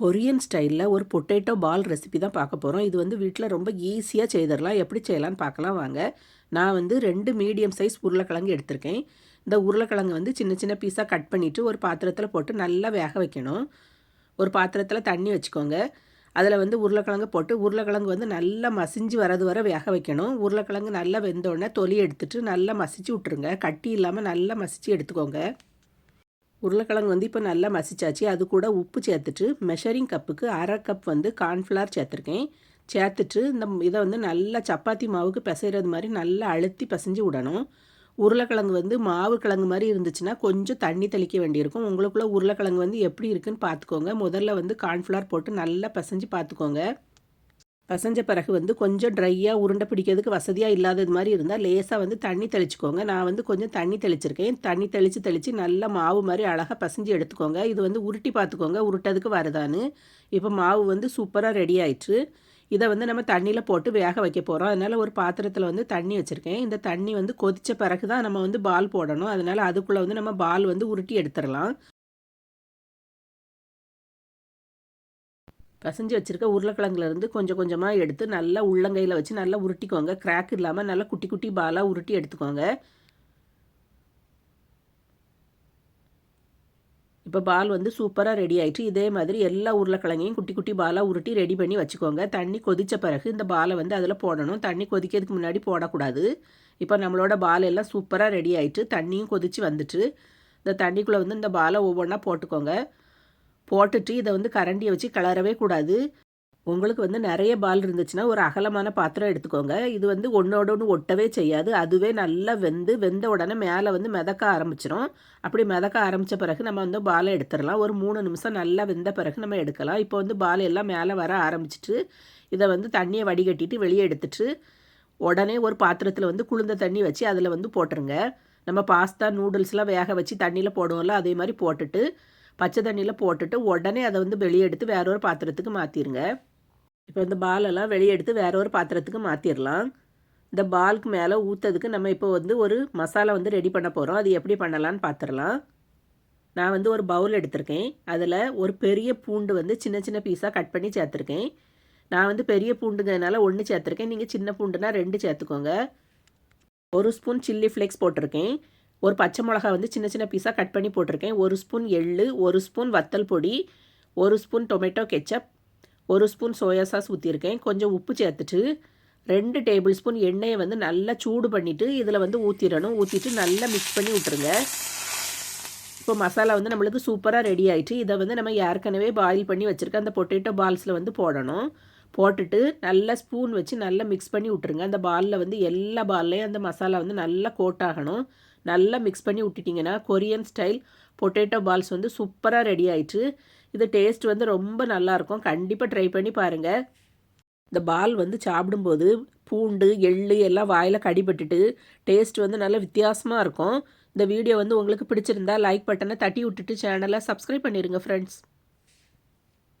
Korean ஸ்டைலில் ஒரு potato பால் recipe தான் பார்க்க போகிறோம் இது வந்து வீட்டில் ரொம்ப ஈஸியாக செய்திடலாம் எப்படி செய்யலாம்னு பார்க்கலாம் வாங்க. நான் வந்து ரெண்டு மீடியம் சைஸ் உருளைக்கிழங்கு எடுத்திருக்கேன். இந்த உருளைக்கிழங்கு வந்து சின்ன சின்ன பீஸாக கட் பண்ணிவிட்டு ஒரு பாத்திரத்தில் போட்டு நல்லா வேக வைக்கணும். ஒரு பாத்திரத்தில் தண்ணி வச்சுக்கோங்க. அதில் வந்து உருளைக்கிழங்கு போட்டு உருளைக்கிழங்கு வந்து நல்லா மசிஞ்சு வரது வர வேக வைக்கணும். உருளைக்கிழங்கு நல்லா வெந்தோடனே தொலி எடுத்துகிட்டு நல்லா மசிச்சு விட்ருங்க கட்டி இல்லாமல் நல்லா மசிச்சு எடுத்துக்கோங்க. உருளைக்கிழங்கு வந்து இப்போ நல்லா மசிச்சாச்சு. அது கூட உப்பு சேர்த்துட்டு மெஷரிங் கப்புக்கு அரை கப் வந்து கார்ன்ஃப்ளவர் சேர்த்துருக்கேன். சேர்த்துட்டு இந்த இதை வந்து நல்லா சப்பாத்தி மாவுக்கு பிசைகிறது மாதிரி நல்லா அழுத்தி பிசைஞ்சு விடணும். உருளைக்கிழங்கு வந்து மாவு கிழங்கு மாதிரி இருந்துச்சுன்னா கொஞ்சம் தண்ணி தெளிக்க வேண்டியிருக்கும். உங்களுக்குள்ளே உருளைக்கிழங்கு வந்து எப்படி இருக்குன்னு பார்த்துக்கோங்க. முதல்ல வந்து கார்ன்ஃப்ளவர் போட்டு நல்லா பிசைஞ்சு பார்த்துக்கோங்க. பசஞ்ச பிறகு வந்து கொஞ்சம் ட்ரையாக உருண்டை பிடிக்கிறதுக்கு வசதியாக இல்லாதது மாதிரி இருந்தால் லேசாக வந்து தண்ணி தெளிச்சுக்கோங்க. நான் வந்து கொஞ்சம் தண்ணி தெளிச்சிருக்கேன். தண்ணி தெளித்து தெளித்து நல்லா மாவு மாதிரி அழகாக பசஞ்சு எடுத்துக்கோங்க. இது வந்து உருட்டி பார்த்துக்கோங்க. உருட்டதுக்கு வருதான்னு. இப்போ மாவு வந்து சூப்பராக ரெடி ஆயிடுச்சு இதை வந்து நம்ம தண்ணியில் போட்டு வேக வைக்க போகிறோம் அதனால் ஒரு பாத்திரத்தில் வந்து தண்ணி வச்சுருக்கேன். இந்த தண்ணி வந்து கொதித்த பிறகு தான் நம்ம வந்து பால் போடணும். அதனால் அதுக்குள்ளே வந்து நம்ம பால் வந்து உருட்டி எடுத்துடலாம். பசஞ்சு வச்சுருக்க உருளைக்கிழங்குலேருந்து கொஞ்சம் கொஞ்சமாக எடுத்து நல்லா உள்ளங்கையில் வச்சு நல்லா உருட்டிக்கோங்க. கிராக் இல்லாமல் நல்லா குட்டி குட்டி பாலாக உருட்டி எடுத்துக்கோங்க. இப்போ பால் வந்து சூப்பராக ரெடி ஆயிடுச்சு. இதே மாதிரி எல்லா உருளைக்கிழங்கையும் குட்டி குட்டி பாலாக உருட்டி ரெடி பண்ணி வச்சுக்கோங்க. தண்ணி கொதித்த பிறகு இந்த பாலை வந்து அதில் போடணும். தண்ணி கொதிக்கிறதுக்கு முன்னாடி போடக்கூடாது. இப்போ நம்மளோட பால் எல்லாம் சூப்பராக ரெடி ஆயிட்டு தண்ணியும் கொதித்து வந்துட்டு இந்த தண்ணிக்குள்ளே வந்து இந்த பாலை ஒவ்வொன்றா போட்டுக்கோங்க. போட்டுட்டு இதை வந்து கரண்டியை வச்சு கிளறவே கூடாது. உங்களுக்கு வந்து நிறைய பால் இருந்துச்சுன்னா ஒரு அகலமான பாத்திரம் எடுத்துக்கோங்க. இது வந்து ஒன்றோட ஒன்று ஒட்டவே செய்யாது. அதுவே நல்லா வெந்து வெந்த உடனே மேலே வந்து மிதக்க ஆரம்பிச்சிடும் அப்படி மிதக்க ஆரம்பித்த பிறகு நம்ம வந்து பாலை எடுத்துடலாம். ஒரு மூணு நிமிஷம் நல்லா வெந்த பிறகு நம்ம எடுக்கலாம். இப்போ வந்து பால் எல்லாம் மேலே வர ஆரம்பிச்சிட்டு இதை வந்து தண்ணியை வடிகட்டிட்டு வெளியே எடுத்துட்டு உடனே ஒரு பாத்திரத்தில் வந்து குளிர்ந்த தண்ணி வச்சு அதில் வந்து போட்டுருங்க. நம்ம பாஸ்தா நூடுல்ஸ்லாம் வேக வச்சு தண்ணியில் போடுவோம்ல அதே மாதிரி போட்டுட்டு பச்சை தண்ணியில் போட்டுட்டு உடனே அதை வந்து வெளியே எடுத்து வேற ஒரு பாத்திரத்துக்கு மாற்றிடுங்க இப்போ இந்த பாலெல்லாம் வெளியே எடுத்து வேற ஒரு பாத்திரத்துக்கு மாற்றிடலாம் இந்த பாலுக்கு மேலே ஊற்றதுக்கு நம்ம இப்போ வந்து ஒரு மசாலா வந்து ரெடி பண்ண போகிறோம் அது எப்படி பண்ணலான்னு பார்த்துடலாம் நான் வந்து ஒரு பவுல் எடுத்திருக்கேன். அதில் ஒரு பெரிய பூண்டு வந்து சின்ன சின்ன பீஸாக கட் பண்ணி சேர்த்துருக்கேன். நான் வந்து பெரிய பூண்டுங்கிறதுனால ஒன்று சேர்த்துருக்கேன். நீங்கள் சின்ன பூண்டுனா ரெண்டு சேர்த்துக்கோங்க. ஒரு ஸ்பூன் சில்லி ஃப்ளேக்ஸ் போட்டிருக்கேன். ஒரு பச்சை மிளகா வந்து சின்ன சின்ன பீஸாக கட் பண்ணி போட்டிருக்கேன். ஒரு ஸ்பூன் எள்ளு ஒரு ஸ்பூன் வத்தல் பொடி ஒரு ஸ்பூன் டொமேட்டோ கெச்சப் ஒரு ஸ்பூன் சோயா சாஸ் ஊற்றிருக்கேன் கொஞ்சம் உப்பு சேர்த்துட்டு ரெண்டு டேபிள் ஸ்பூன் எண்ணெயை வந்து நல்லா சூடு பண்ணிவிட்டு இதில் வந்து ஊற்றிடணும் ஊற்றிட்டு நல்லா மிக்ஸ் பண்ணி விட்டுருங்க. இப்போ மசாலா வந்து நம்மளுக்கு சூப்பராக ரெடி ஆகிட்டு இதை வந்து நம்ம ஏற்கனவே பாயில் பண்ணி வச்சுருக்க அந்த பொட்டேட்டோ பால்ஸில் வந்து போடணும். போட்டுட்டு நல்லா ஸ்பூன் வச்சு நல்லா மிக்ஸ் பண்ணி விட்டுருங்க. அந்த பாலில் வந்து எல்லா பால்லையும் அந்த மசாலா வந்து நல்லா கோட் ஆகணும். நல்லா மிக்ஸ் பண்ணி விட்டுட்டிங்கன்னா கொரியன் ஸ்டைல் பொட்டேட்டோ பால்ஸ் வந்து சூப்பராக ரெடி ஆயிட்டு இது டேஸ்ட் வந்து ரொம்ப நல்லாயிருக்கும் கண்டிப்பாக ட்ரை பண்ணி பாருங்கள் இந்த பால் வந்து சாப்பிடும்போது பூண்டு எள்ளு எல்லாம் வாயில் கடிபட்டுட்டு டேஸ்ட் வந்து நல்லா வித்தியாசமாக இருக்கும். இந்த வீடியோ வந்து உங்களுக்கு பிடிச்சிருந்தா லைக் பட்டனை தட்டி விட்டுட்டு சேனலை சப்ஸ்கிரைப் பண்ணிடுங்க ஃப்ரெண்ட்ஸ்